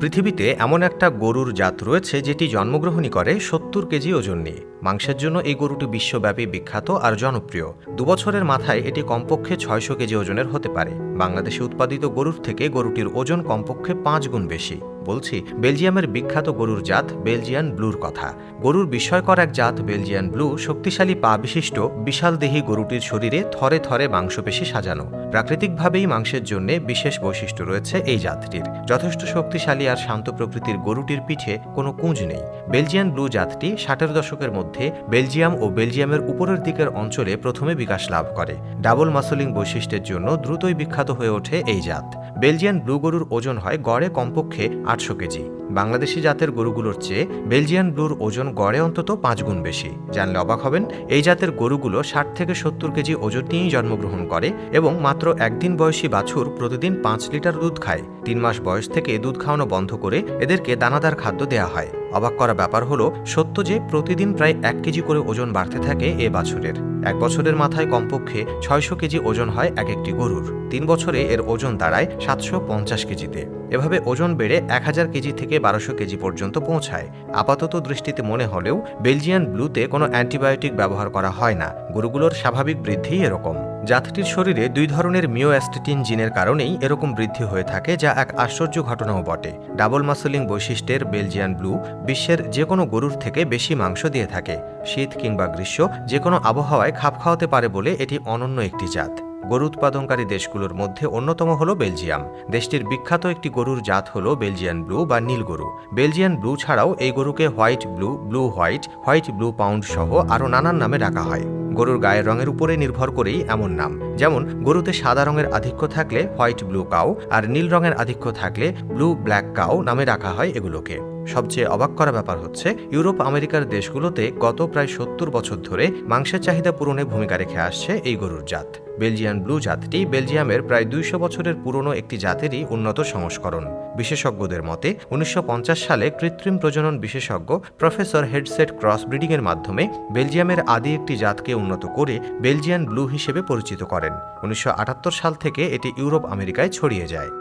পৃথিবীতে এমন একটা গরুর জাত রয়েছে যেটি জন্মগ্রহণই করে সত্তর কেজি ওজন নিয়ে। মাংসের জন্য এই গরুটি বিশ্বব্যাপী বিখ্যাত আর জনপ্রিয়। দুবছরের মাথায় এটি কমপক্ষে ছয়শো কেজি ওজনের হতে পারে। বাংলাদেশে উৎপাদিত গরুর থেকে গরুটির ওজন কমপক্ষে পাঁচ গুণ বেশি। বলছি, বেলজিয়ামের বিখ্যাত গরুর জাত বেলজিয়ান ব্লুর কথা। গরুর বিস্ময়কর এক জাত বেলজিয়ান ব্লু শক্তিশালী পা বিশিষ্ট, বিশাল দেহী গরুটির শরীরে থরে থরে মাংসপেশি সাজানো। প্রাকৃতিকভাবেই মাংসের জন্য বিশেষ বৈশিষ্ট্য রয়েছে এই জাতটির। যথেষ্ট শক্তিশালী আর শান্ত প্রকৃতির গরুটির পিঠে কোনো কুঁজ নেই। বেলজিয়ান ব্লু জাতটি ষাটের দশকের মধ্যে বেলজিয়াম ও বেলজিয়ামের উপরের দিকের অঞ্চলে প্রথমে বিকাশ লাভ করে। ডাবল মাসলিং বৈশিষ্ট্যের জন্য দ্রুতই বিখ্যাত হয়ে ওঠে এই জাত। বেলজিয়ান ব্লু গরুর ওজন হয় গড়ে কমপক্ষে আটশো কেজি। বাংলাদেশি জাতের গরুগুলোর চেয়ে বেলজিয়ান ব্লুর ওজন গড়ে অন্তত পাঁচ গুণ বেশি। জানলে অবাক হবেন, এই জাতের গরুগুলো ষাট থেকে সত্তর কেজি ওজন নিয়েই জন্মগ্রহণ করে এবং মাত্র একদিন বয়সী বাছুর প্রতিদিন পাঁচ লিটার দুধ খায়। তিন মাস বয়স থেকে দুধ খাওয়ানো বন্ধ করে এদেরকে দানাদার খাদ্য দেয়া হয়। অবাক করা ব্যাপার হলো, সত্য যে প্রতিদিন প্রায় এক কেজি করে ওজন বাড়তে থাকে এ বাছুরের। এক বছরের মাথায় কমপক্ষে ছয়শো কেজি ওজন হয় এক একটি গরুর। তিন বছরে এর ওজন দাঁড়ায় সাতশো পঞ্চাশ কেজিতে। এভাবে ওজন বেড়ে এক হাজার কেজি থেকে বারোশো কেজি পর্যন্ত পৌঁছায়। আপাতত দৃষ্টিতে মনে হলেও, বেলজিয়ান ব্লুতে কোনো অ্যান্টিবায়োটিক ব্যবহার করা হয় না। গরুগুলোর স্বাভাবিক বৃদ্ধি এরকম। জাতটির শরীরে দুই ধরনের মিওঅ্যাস্টেটিন জিনের কারণেই এরকম বৃদ্ধি হয়ে থাকে, যা এক আশ্চর্য ঘটনাও বটে। ডাবল মাসলিং বৈশিষ্ট্যের বেলজিয়ান ব্লু বিশ্বের যে কোনো গরুর থেকে বেশি মাংস দিয়ে থাকে। শীত কিংবা গ্রীষ্ম যে কোনো আবহাওয়ায় খাপ খাওয়াতে পারে বলে এটি অনন্য একটি জাত। গরু উৎপাদনকারী দেশগুলোর মধ্যে অন্যতম হল বেলজিয়াম। দেশটির বিখ্যাত একটি গরুর জাত হল বেলজিয়ান ব্লু বা নীল গরু। বেলজিয়ান ব্লু ছাড়াও এই গরুকে white blue blue white white blue pound সহ আরও নানান নামে ডাকা হয়। গরুর গায়ের রঙের উপরে নির্ভর করেই এমন নাম। যেমন, গরুতে সাদা রঙের আধিক্য থাকলে হোয়াইট ব্লু কাউ, আর নীল রঙের আধিক্য থাকলে ব্লু ব্ল্যাক কাউ নামে রাখা হয় এগুলোকে। সবচেয়ে অবাক করা ব্যাপার হচ্ছে, ইউরোপ আমেরিকার দেশগুলোতে গত প্রায় সত্তর বছর ধরে মাংসের চাহিদা পূরণে ভূমিকা রেখে আসছে এই গরুর জাত। বেলজিয়ান ব্লু জাতটি বেলজিয়ামের প্রায় দুইশো বছরের পুরনো একটি জাতেরই উন্নত সংস্করণ। বিশেষজ্ঞদের মতে, উনিশশো পঞ্চাশ সালে কৃত্রিম প্রজনন বিশেষজ্ঞ প্রফেসর হেডসেট ক্রস ব্রিডিংয়ের মাধ্যমে বেলজিয়ামের আদি একটি জাতকে উন্নত করে বেলজিয়ান ব্লু হিসেবে পরিচিত করেন। উনিশশো আটাত্তর সাল থেকে এটি ইউরোপ আমেরিকায় ছড়িয়ে যায়।